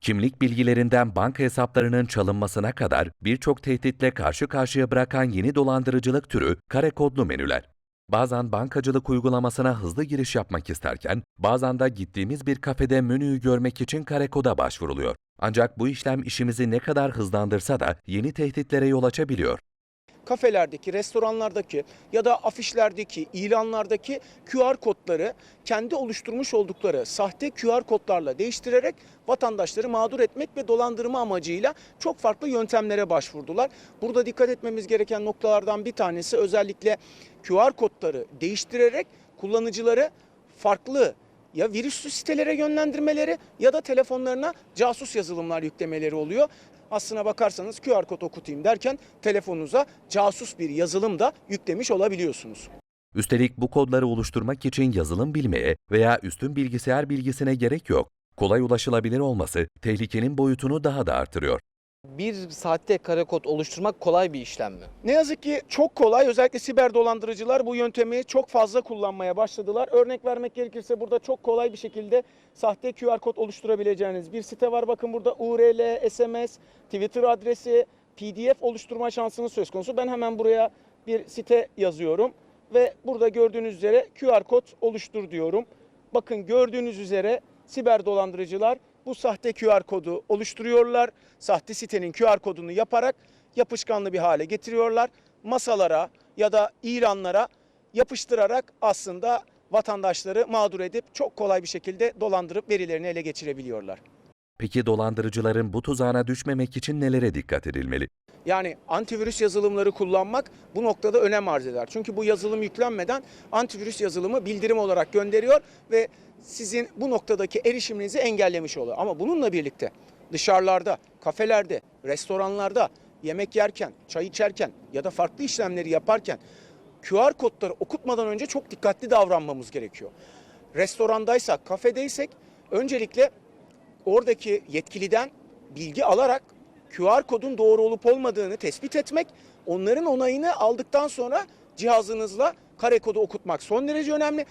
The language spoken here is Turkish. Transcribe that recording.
Kimlik bilgilerinden banka hesaplarının çalınmasına kadar birçok tehditle karşı karşıya bırakan yeni dolandırıcılık türü kare kodlu menüler. Bazen bankacılık uygulamasına hızlı giriş yapmak isterken, bazen de gittiğimiz bir kafede menüyü görmek için kare koda başvuruluyor. Ancak bu işlem işimizi ne kadar hızlandırsa da yeni tehditlere yol açabiliyor. Kafelerdeki, restoranlardaki ya da afişlerdeki, ilanlardaki QR kodları kendi oluşturmuş oldukları sahte QR kodlarla değiştirerek vatandaşları mağdur etmek ve dolandırma amacıyla çok farklı yöntemlere başvurdular. Burada dikkat etmemiz gereken noktalardan bir tanesi özellikle QR kodları değiştirerek kullanıcıları farklı ya virüslü sitelere yönlendirmeleri ya da telefonlarına casus yazılımlar yüklemeleri oluyor. Aslına bakarsanız QR kod okutayım derken telefonunuza casus bir yazılım da yüklemiş olabiliyorsunuz. Üstelik bu kodları oluşturmak için yazılım bilmeye veya üstün bilgisayar bilgisine gerek yok. Kolay ulaşılabilir olması tehlikenin boyutunu daha da artırıyor. Bir saatte kare kod oluşturmak kolay bir işlem mi? Ne yazık ki çok kolay özellikle siber dolandırıcılar bu yöntemi çok fazla kullanmaya başladılar. Örnek vermek gerekirse burada çok kolay bir şekilde sahte QR kod oluşturabileceğiniz bir site var. Bakın burada URL, SMS, Twitter adresi, PDF oluşturma şansınız söz konusu. Ben hemen buraya bir site yazıyorum ve burada gördüğünüz üzere QR kod oluştur diyorum. Bakın gördüğünüz üzere siber dolandırıcılar bu sahte QR kodu oluşturuyorlar. Sahte sitenin QR kodunu yaparak yapışkanlı bir hale getiriyorlar. Masalara ya da ilanlara yapıştırarak aslında vatandaşları mağdur edip çok kolay bir şekilde dolandırıp verilerini ele geçirebiliyorlar. Peki dolandırıcıların bu tuzağına düşmemek için nelere dikkat edilmeli? Yani antivirüs yazılımları kullanmak bu noktada önem arz eder. Çünkü bu yazılım yüklenmeden antivirüs yazılımı bildirim olarak gönderiyor ve sizin bu noktadaki erişiminizi engellemiş oluyor. Ama bununla birlikte dışarılarda, kafelerde, restoranlarda yemek yerken, çay içerken ya da farklı işlemleri yaparken QR kodları okutmadan önce çok dikkatli davranmamız gerekiyor. Restorandaysak, kafedeysek öncelikle oradaki yetkiliden bilgi alarak QR kodun doğru olup olmadığını tespit etmek, onların onayını aldıktan sonra cihazınızla kare kodu okutmak son derece önemli.